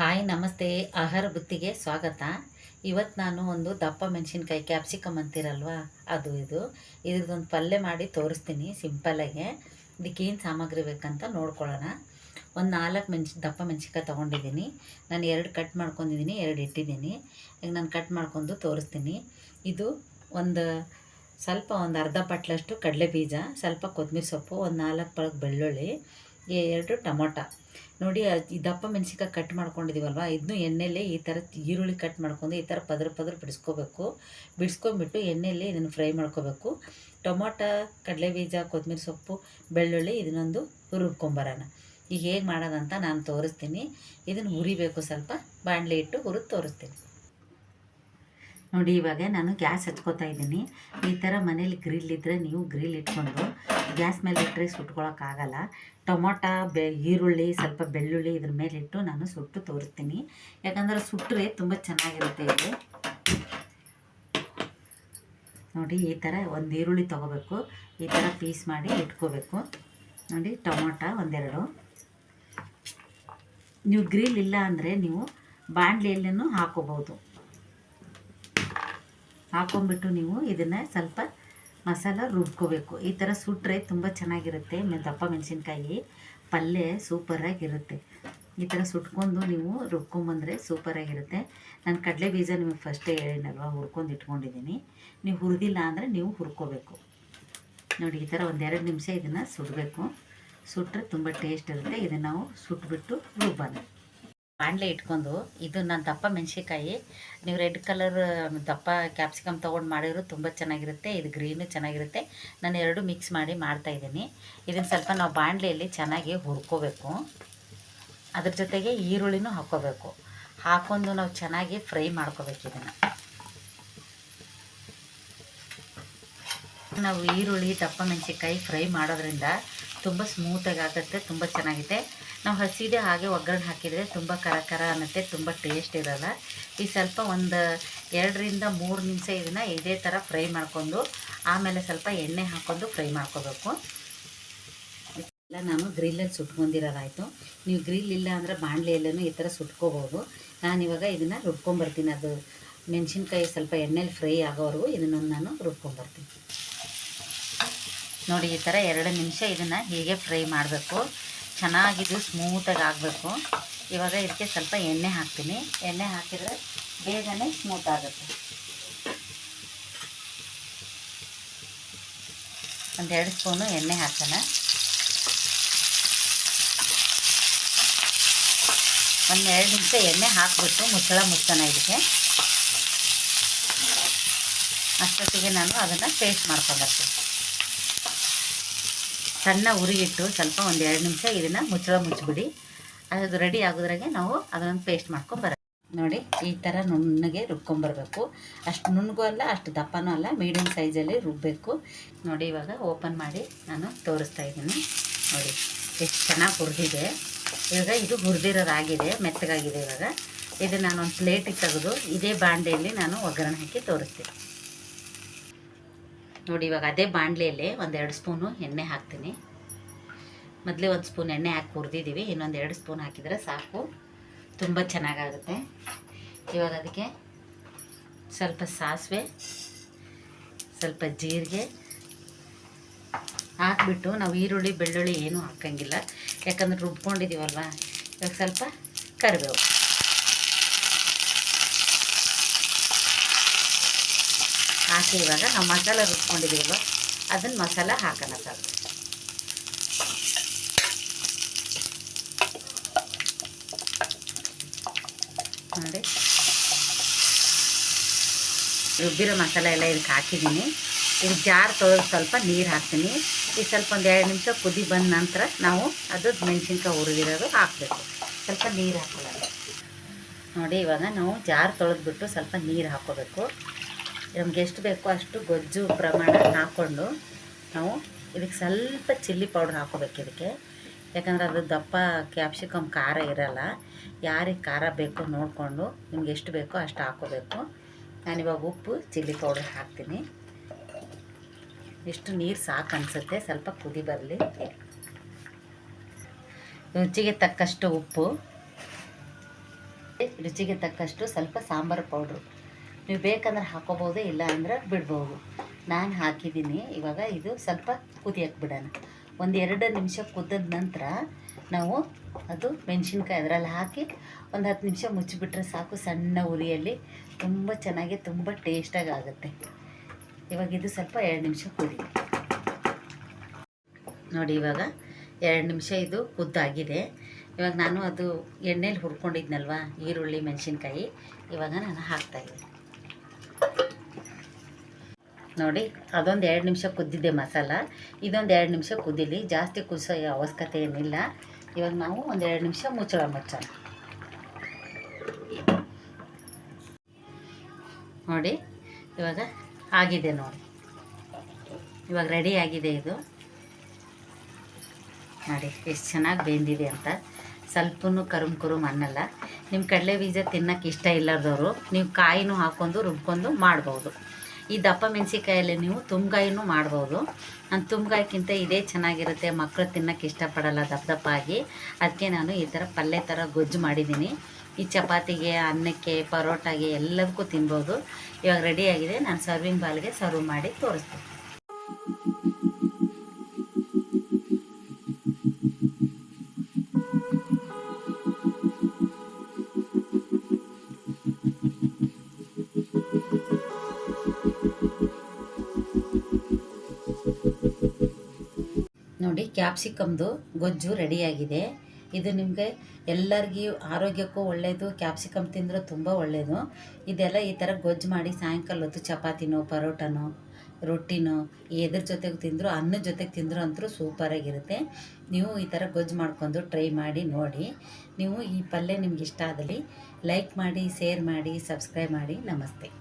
Hi, ನಮಸ್ತೆ. ಆಹಾರ ಬುತ್ತಿಗೆ ಸ್ವಾಗತ. ಇವತ್ತು ನಾನು ಒಂದು ದಪ್ಪ ಮೆಣಸಿನ್ಕಾಯಿ ಕ್ಯಾಪ್ಸಿಕಮ್ ಅಂತೀರಲ್ವಾ? ಅದು ಇದು. ಇದ್ರದ್ದೊಂದು ಪಲ್ಯ ಮಾಡಿ ತೋರಿಸ್ತೀನಿ ಸಿಂಪಲ್ಲಾಗೆ ಇದಕ್ಕೆ ಏನು ಸಾಮಗ್ರಿ ಬೇಕಂತ ನೋಡ್ಕೊಳ್ಳೋಣ. ಒಂದು ನಾಲ್ಕು ಮೆಣಸಿ, ದಪ್ಪ ಮೆಣಸಿನ್ಕಾಯಿ ತೊಗೊಂಡಿದ್ದೀನಿ. ನಾನು ಎರಡು ಕಟ್ ಮಾಡ್ಕೊಂಡಿದ್ದೀನಿ, ಎರಡು ಇಟ್ಟಿದ್ದೀನಿ. ಈಗ ನಾನು ಕಟ್ ಮಾಡ್ಕೊಂಡು ತೋರಿಸ್ತೀನಿ. ಇದು ಒಂದು ಸ್ವಲ್ಪ ಒಂದು ಅರ್ಧ ಪಟ್ಲಷ್ಟು ಕಡಲೆ ಬೀಜ ಸ್ವಲ್ಪ ಕೊತ್ತಂಬರಿ ಸೊಪ್ಪು, ಒಂದು ನಾಲ್ಕು ಪಳಗ್ ಬೆಳ್ಳುಳ್ಳಿ ಎರಡು ಟೊಮೊಟ. ನೋಡಿ ಈ ದಪ್ಪ ಮೆಣಸಿನ್ಕಾಯಿ ಕಟ್ ಮಾಡ್ಕೊಂಡಿದ್ದೀವಲ್ವ ಇದನ್ನು ಎಣ್ಣೆಲೆ ಈ ಥರ ಈರುಳ್ಳಿ ಕಟ್ ಮಾಡ್ಕೊಂಡು ಈ ಥರ ಪದ್ರ ಪದ್ರ ಬಿಡಿಸ್ಕೋಬೇಕು. ಬಿಡಿಸ್ಕೊಂಬಿಟ್ಟು ಎಣ್ಣೆಯಲ್ಲಿ ಇದನ್ನು ಫ್ರೈ ಮಾಡ್ಕೋಬೇಕು. ಟೊಮೊಟ ಕಡಲೆ ಬೀಜ ಕೊತ್ತಂಬರಿ ಸೊಪ್ಪು, ಬೆಳ್ಳುಳ್ಳಿ ಇದನ್ನೊಂದು ಹುರಿದ್ಕೊಂಬರೋಣ ಈಗ ಹೇಗೆ ಮಾಡೋದಂತ ನಾನು ತೋರಿಸ್ತೀನಿ. ಇದನ್ನು ಹುರಿಬೇಕು ಸ್ವಲ್ಪ. ಬಾಣಲೆ ಇಟ್ಟು ಹುರಿದು ತೋರಿಸ್ತೀನಿ. ನೋಡಿ, ಇವಾಗ ನಾನು ಗ್ಯಾಸ್ ಹಚ್ಕೋತಾ ಇದ್ದೀನಿ. ಈ ಥರ ಮನೇಲಿ ಗ್ರಿಲ್ ಇದ್ದರೆ ನೀವು ಗ್ರಿಲ್ ಇಟ್ಕೊಂಡು ಗ್ಯಾಸ್ ಮೇಲೆ ಇಟ್ಟರೆ ಸುಟ್ಕೊಳೋಕ್ಕಾಗಲ್ಲ ಟೊಮೊಟೊ, ಬೆ, ಈರುಳ್ಳಿ, ಸ್ವಲ್ಪ ಬೆಳ್ಳುಳ್ಳಿ ಇದ್ರ ಮೇಲಿಟ್ಟು ನಾನು ಸುಟ್ಟು ತೋರಿಸ್ತೀನಿ. ಯಾಕಂದರೆ ಸುಟ್ಟರೆ ತುಂಬ ಚೆನ್ನಾಗಿರುತ್ತೆ ಇದು ನೋಡಿ, ಈ ಥರ ಒಂದು ಈರುಳ್ಳಿ ತೊಗೋಬೇಕು. ಈ ಥರ ಪೀಸ್ ಮಾಡಿ ಇಟ್ಕೋಬೇಕು. ನೋಡಿ, ಟೊಮೊಟೊ ಒಂದೆರಡು. ನೀವು ಗ್ರಿಲ್ ಇಲ್ಲ ಅಂದರೆ ನೀವು ಬಾಣಲೆಯಲ್ಲೂ ಹಾಕೋಬೋದು ಹಾಕೊಂಡ್ಬಿಟ್ಟು ನೀವು ಇದನ್ನು ಸ್ವಲ್ಪ ಮಸಾಲ ರುಬ್ಕೋಬೇಕು. ಈ ಥರ ಸುಟ್ಟರೆ ತುಂಬ ಚೆನ್ನಾಗಿರುತ್ತೆ ದಪ್ಪ ಮೆಣಸಿನ್ಕಾಯಿ. ಪಲ್ಯ ಸೂಪರಾಗಿರುತ್ತೆ ಈ ಥರ ಸುಟ್ಕೊಂಡು ನೀವು ರುಬ್ಕೊಂಬಂದರೆ ಸೂಪರಾಗಿರುತ್ತೆ ನಾನು ಕಡಲೆ ಬೀಜ ನಿಮಗೆ ಫಸ್ಟೇ ಹೇಳಿನಲ್ವ ಹುರ್ಕೊಂಡು ಇಟ್ಕೊಂಡಿದ್ದೀನಿ ನೀವು ಹುರಿದಿಲ್ಲ ಅಂದರೆ ನೀವು ಹುರ್ಕೋಬೇಕು. ನೋಡಿ, ಈ ಥರ ಒಂದೆರಡು ನಿಮಿಷ ಇದನ್ನು ಸುಡಬೇಕು. ಸುಟ್ಟರೆ ತುಂಬ ಟೇಸ್ಟ್ ಇರುತ್ತೆ. ಇದನ್ನು ನಾವು ಸುಟ್ಬಿಟ್ಟು ರುಬ್ಬೋಣ. ಬಾಣಲೆ ಇಟ್ಕೊಂಡು, ಇದು ನಾನು ದಪ್ಪ ಮೆಣಸಿನ್ಕಾಯಿ. ನೀವು ರೆಡ್ ಕಲರ್ ದಪ್ಪ ಕ್ಯಾಪ್ಸಿಕಮ್ ತೊಗೊಂಡು ಮಾಡಿದ್ರು ತುಂಬ ಚೆನ್ನಾಗಿರುತ್ತೆ, ಇದು ಗ್ರೀನು ಚೆನ್ನಾಗಿರುತ್ತೆ. ನಾನು ಎರಡು ಮಿಕ್ಸ್ ಮಾಡಿ ಮಾಡ್ತಾ ಇದ್ದೀನಿ. ಇದನ್ನು ಸ್ವಲ್ಪ ನಾವು ಬಾಣಲೆಯಲ್ಲಿ ಚೆನ್ನಾಗಿ ಹುರ್ಕೋಬೇಕು. ಅದ್ರ ಜೊತೆಗೆ ಈರುಳ್ಳಿನೂ ಹಾಕ್ಕೋಬೇಕು ಹಾಕೊಂಡು ನಾವು ಚೆನ್ನಾಗಿ ಫ್ರೈ ಮಾಡ್ಕೋಬೇಕು ಇದನ್ನು. ನಾವು ಈರುಳ್ಳಿ, ದಪ್ಪ ಮೆಣಸಿನ್ಕಾಯಿ ಫ್ರೈ ಮಾಡೋದ್ರಿಂದ ತುಂಬ ಸ್ಮೂತಾಗಿ ಆಗುತ್ತೆ, ತುಂಬ ಚೆನ್ನಾಗಿದೆ. ನಾವು ಹಸಿದೆ ಹಾಗೆ ಒಗ್ಗರಣೆ ಹಾಕಿದರೆ ತುಂಬ ಕರ ಕರ ಅನ್ನತ್ತೆ, ತುಂಬ ಟೇಸ್ಟ್ ಇರೋಲ್ಲ. ಈ ಸ್ವಲ್ಪ ಒಂದು ಎರಡರಿಂದ ಮೂರು ನಿಮಿಷ ಇದನ್ನು ಇದೇ ಥರ ಫ್ರೈ ಮಾಡ್ಕೊಂಡು, ಆಮೇಲೆ ಸ್ವಲ್ಪ ಎಣ್ಣೆ ಹಾಕ್ಕೊಂಡು ಫ್ರೈ ಮಾಡ್ಕೋಬೇಕು. ಎಲ್ಲ ನಾನು ಗ್ರಿಲ್ಲಲ್ಲಿ ಸುಟ್ಕೊಂಡಿರೋದಾಯಿತು. ನೀವು ಗ್ರಿಲ್ ಇಲ್ಲ ಅಂದರೆ ಬಾಣಲೆಯಲ್ಲೂ ಈ ಥರ ಸುಟ್ಕೋಬೋದು. ನಾನಿವಾಗ ಇದನ್ನು ರುಬ್ಕೊಂಬರ್ತೀನಿ. ಅದು ಮೆಣಸಿನ್ಕಾಯಿ ಸ್ವಲ್ಪ ಎಣ್ಣೆಲಿ ಫ್ರೈ ಆಗೋವರೆಗೂ ಇದನ್ನೊಂದು ನಾನು ರುಬ್ಕೊಂಬರ್ತೀನಿ. ನೋಡಿ, ಈ ಥರ ಎರಡು ನಿಮಿಷ ಇದನ್ನು ಹೀಗೆ ಫ್ರೈ ಮಾಡಬೇಕು. ಚೆನ್ನಾಗಿದ್ದು ಸ್ಮೂತಾಗಿ ಆಗಬೇಕು. ಇವಾಗ ಇದಕ್ಕೆ ಸ್ವಲ್ಪ ಎಣ್ಣೆ ಹಾಕ್ತೀನಿ. ಎಣ್ಣೆ ಹಾಕಿದರೆ ಬೇಗನೆ ಸ್ಮೂತ್ ಆಗುತ್ತೆ. ಒಂದೆರಡು ಸ್ಪೂನು ಎಣ್ಣೆ ಹಾಕೋಣ. ಒಂದೆರಡು ನಿಮಿಷ ಎಣ್ಣೆ ಹಾಕಿಬಿಟ್ಟು ಮುಚ್ಚಳ ಮುಚ್ಚೋಣ ಇದಕ್ಕೆ. ಅಷ್ಟೊತ್ತಿಗೆ ನಾನು ಅದನ್ನು ಪೇಸ್ಟ್ ಮಾಡ್ಕೊಂಡ್ಬರ್ತೀನಿ ಸಣ್ಣ ಉರಿಗಿಟ್ಟು ಸ್ವಲ್ಪ ಒಂದು ಎರಡು ನಿಮಿಷ ಇದನ್ನು ಮುಚ್ಚಳ ಮುಚ್ಚಿಬಿಡಿ. ಅದು ರೆಡಿ ಆಗೋದ್ರಾಗೆ ನಾವು ಅದನ್ನು ಪೇಸ್ಟ್ ಮಾಡ್ಕೊಂಬರ ನೋಡಿ, ಈ ಥರ ನುಣ್ಣಗೆ ರುಬ್ಕೊಂಬರ್ಬೇಕು ಅಷ್ಟು ನುಣ್ಣಗೂ ಅಲ್ಲ, ಅಷ್ಟು ದಪ್ಪನೂ ಅಲ್ಲ ಮೀಡಿಯಮ್ ಸೈಜಲ್ಲಿ ರುಬ್ಬಬೇಕು ನೋಡಿ, ಇವಾಗ ಓಪನ್ ಮಾಡಿ ನಾನು ತೋರಿಸ್ತಾ ಇದ್ದೀನಿ. ನೋಡಿ, ಎಷ್ಟು ಚೆನ್ನಾಗಿ ಹುರಿದಿದೆ. ಇವಾಗ ಇದು ಹುರಿದಿರೋದಾಗಿದೆ ಮೆತ್ತಗಾಗಿದೆ ಇವಾಗ. ಇದು ನಾನು ಒಂದು ಪ್ಲೇಟಿಗೆ ತೆಗೆದು ಇದೇ ಬಾಂಡೆಯಲ್ಲಿ ನಾನು ಒಗ್ಗರಣೆ ಹಾಕಿ ತೋರಿಸ್ತೀನಿ. ನೋಡಿ, ಇವಾಗ ಅದೇ ಬಾಣಲೆಯಲ್ಲಿ ಒಂದೆರಡು ಸ್ಪೂನು ಎಣ್ಣೆ ಹಾಕ್ತೀನಿ. ಮೊದಲೇ ಒಂದು ಸ್ಪೂನ್ ಎಣ್ಣೆ ಹಾಕಿ ಹುರಿದಿದ್ದೀವಿ. ಇನ್ನೊಂದು ಎರಡು ಸ್ಪೂನ್ ಹಾಕಿದರೆ ಸಾಕು. ತುಂಬ ಚೆನ್ನಾಗಾಗುತ್ತೆ. ಇವಾಗ ಅದಕ್ಕೆ ಸ್ವಲ್ಪ ಸಾಸಿವೆ, ಸ್ವಲ್ಪ ಜೀರಿಗೆ ಹಾಕ್ಬಿಟ್ಟು ನಾವು ಈರುಳ್ಳಿ, ಬೆಳ್ಳುಳ್ಳಿ ಏನೂ ಹಾಕಂಗಿಲ್ಲ. ಯಾಕಂದ್ರೆ ರುಬ್ಕೊಂಡಿದ್ದೀವಲ್ವ? ಇವಾಗ ಸ್ವಲ್ಪ ಕರಿಬೇವು. ಹಾಕಿ ಇವಾಗ ನಾವು ಮಸಾಲ ರುಬ್ಕೊಂಡಿದ್ದೀವಲ್ಲ ಅದನ್ನು ಮಸಾಲ ಹಾಕೋಣ ಸಾಕು ನೋಡಿ. ರುಬ್ಬಿರೋ ಮಸಾಲ ಎಲ್ಲ ಇದಕ್ಕೆ ಹಾಕಿದ್ದೀನಿ. ಇದು ಜಾರ್ ತೊಳೆದು ಸ್ವಲ್ಪ ನೀರು ಹಾಕ್ತೀನಿ. ಈ ಸ್ವಲ್ಪ ಒಂದು ಎರಡು ನಿಮಿಷ ಕುದಿ ಬಂದ ನಂತರ ನಾವು ಅದು ಮೆಣಸಿನ್ಕಾಯಿ ಹುರಿದಿರೋದು ಹಾಕಬೇಕು. ಸ್ವಲ್ಪ ನೀರು ಹಾಕೋಣ ನೋಡಿ, ಇವಾಗ ನಾವು ಜಾರ್ ತೊಳೆದ್ಬಿಟ್ಟು ಸ್ವಲ್ಪ ನೀರು ಹಾಕ್ಕೋಬೇಕು ನಮ್ಗೆ ಎಷ್ಟು ಬೇಕೋ ಅಷ್ಟು ಗೊಜ್ಜು ಪ್ರಮಾಣ ಹಾಕ್ಕೊಂಡು ನಾವು ಇದಕ್ಕೆ ಸ್ವಲ್ಪ ಚಿಲ್ಲಿ ಪೌಡ್ರ್ ಹಾಕೋಬೇಕು ಇದಕ್ಕೆ. ಯಾಕಂದರೆ ಅದು ದಪ್ಪ, ಕ್ಯಾಪ್ಸಿಕಮ್, ಖಾರ ಇರಲ್ಲ. ಯಾರಿಗೆ ಖಾರ ಬೇಕು ನೋಡಿಕೊಂಡು ನಿಮ್ಗೆ ಎಷ್ಟು ಬೇಕೋ ಅಷ್ಟು ಹಾಕೋಬೇಕು ನಾನಿವಾಗ ಉಪ್ಪು, ಚಿಲ್ಲಿ ಪೌಡರ್ ಹಾಕ್ತೀನಿ. ಎಷ್ಟು ನೀರು ಸಾಕು ಅನಿಸುತ್ತೆ, ಸ್ವಲ್ಪ ಕುದಿ ಬರಲಿ. ರುಚಿಗೆ ತಕ್ಕಷ್ಟು ಉಪ್ಪು. ರುಚಿಗೆ ತಕ್ಕಷ್ಟು ಸ್ವಲ್ಪ ಸಾಂಬಾರು ಪೌಡ್ರು. ನೀವು ಬೇಕಂದ್ರೆ ಹಾಕೋಬೋದು, ಇಲ್ಲ ಅಂದ್ರೆ ಬಿಡ್ಬೋದು. ನಾನು ಹಾಕಿದ್ದೀನಿ. ಇವಾಗ ಇದು ಸ್ವಲ್ಪ ಕುದಿಯಕ್ಕೆ ಬಿಡೋಣ. ಒಂದು ಎರಡು ನಿಮಿಷ ಕುದ್ದ ನಂತರ ನಾವು ಅದು ಮೆಣಸಿನ್ಕಾಯಿ ಅದರಲ್ಲಿ ಹಾಕಿ ಒಂದು ಹತ್ತು ನಿಮಿಷ ಮುಚ್ಚಿಬಿಟ್ರೆ ಸಾಕು. ಸಣ್ಣ ಉರಿಯಲ್ಲಿ ತುಂಬ ಚೆನ್ನಾಗಿ, ತುಂಬ ಟೇಸ್ಟಾಗಿ ಆಗುತ್ತೆ. ಇವಾಗ ಇದು ಸ್ವಲ್ಪ ಎರಡು ನಿಮಿಷ ಕುದಿ. ನೋಡಿ, ಇವಾಗ ಎರಡು ನಿಮಿಷ ಇದು ಕುದ್ದಾಗಿದೆ. ಇವಾಗ ನಾನು ಅದು ಎಣ್ಣೆಲಿ ಹುರ್ಕೊಂಡಿದ್ನಲ್ವ, ಈರುಳ್ಳಿ, ಮೆಣಸಿನ್ಕಾಯಿ, ಇವಾಗ ನಾನು ಹಾಕ್ತಾಯಿದ್ದೀನಿ ನೋಡಿ, ಅದೊಂದು ಎರಡು ನಿಮಿಷ ಕುದ್ದಿದೆ ಮಸಾಲ. ಇದೊಂದು ಎರಡು ನಿಮಿಷ ಕುದ್ದಿಲಿ, ಜಾಸ್ತಿ ಕುದಿಸೋ ಅವಶ್ಯಕತೆ ಏನಿಲ್ಲ. ಇವಾಗ ನಾವು ಒಂದು ಎರಡು ನಿಮಿಷ ಮುಚ್ಚಳ ಮುಚ್ಚೋಣ. ನೋಡಿ, ಇವಾಗ ಆಗಿದೆ ನೋಡಿ. ಇವಾಗ ರೆಡಿ ಆಗಿದೆ ಇದು. ನೋಡಿ, ಎಷ್ಟು ಚೆನ್ನಾಗಿ ಬೆಂದಿದೆ ಅಂತ. ಸ್ವಲ್ಪನೂ ಕರುಮ್ ಕುರುಮ್ ಅನ್ನಲ್ಲ. ನಿಮ್ಮ ಕಡಲೆ ಬೀಜ ತಿನ್ನೋಕೆ ಇಷ್ಟ ಇಲ್ಲದವರು ನೀವು ಕಾಯಿನೂ ಹಾಕ್ಕೊಂಡು ರುಬ್ಕೊಂಡು ಮಾಡ್ಬೋದು. ಈ ದಪ್ಪ ಮೆಣಸಿಕಾಯಲ್ಲಿ ನೀವು ತುಂಬ್ಗಾಯಿನೂ ಮಾಡ್ಬೋದು. ನಾನು ತುಂಬ್ಗಾಯಿಕ್ಕಿಂತ ಇದೇ ಚೆನ್ನಾಗಿರುತ್ತೆ. ಮಕ್ಕಳು ತಿನ್ನೋಕೆ ಇಷ್ಟಪಡಲ್ಲ ದಪ್ಪ ದಪ್ಪ ಆಗಿ ಅದಕ್ಕೆ ನಾನು ಈ ಥರ ಪಲ್ಯ ಥರ ಗೊಜ್ಜು ಮಾಡಿದ್ದೀನಿ. ಈ ಚಪಾತಿಗೆ, ಅನ್ನಕ್ಕೆ, ಪರೋಟಾಗೆ ಎಲ್ಲದಕ್ಕೂ ತಿನ್ಬೋದು. ಇವಾಗ ರೆಡಿಯಾಗಿದೆ ನಾನು ಸರ್ವಿಂಗ್ ಬಾಲ್ಗೆ ಸರ್ವ್ ಮಾಡಿ ತೋರಿಸ್ತೀನಿ. ನೋಡಿ, ಕ್ಯಾಪ್ಸಿಕಮ್ದು ಗೊಜ್ಜು ರೆಡಿಯಾಗಿದೆ. ಇದು ನಿಮಗೆ ಎಲ್ಲರಿಗೂ ಆರೋಗ್ಯಕ್ಕೂ ಒಳ್ಳೆಯದು ಕ್ಯಾಪ್ಸಿಕಮ್ ತಿಂದರೆ ತುಂಬ ಒಳ್ಳೆಯದು ಇದೆಲ್ಲ ಈ ಥರ ಗೊಜ್ಜು ಮಾಡಿ ಸಾಯಂಕಾಲ ಹೊತ್ತು ಚಪಾತಿನೋ, ಪರೋಟನೋ, ರೊಟ್ಟಿನೋ ಎದ್ರ ಜೊತೆಗೆ ತಿಂದರೂ, ಅನ್ನದ ಜೊತೆಗೆ ತಿಂದರೂ ಅಂತೂ ಸೂಪರಾಗಿರುತ್ತೆ. ನೀವು ಈ ಥರ ಗೊಜ್ಜು ಮಾಡ್ಕೊಂಡು ಟ್ರೈ ಮಾಡಿ ನೋಡಿ. ನೀವು ಈ ಪಲ್ಯ ನಿಮ್ಗೆ ಇಷ್ಟ ಆದಲ್ಲಿ ಲೈಕ್ ಮಾಡಿ, ಶೇರ್ ಮಾಡಿ, ಸಬ್ಸ್ಕ್ರೈಬ್ ಮಾಡಿ. ನಮಸ್ತೆ.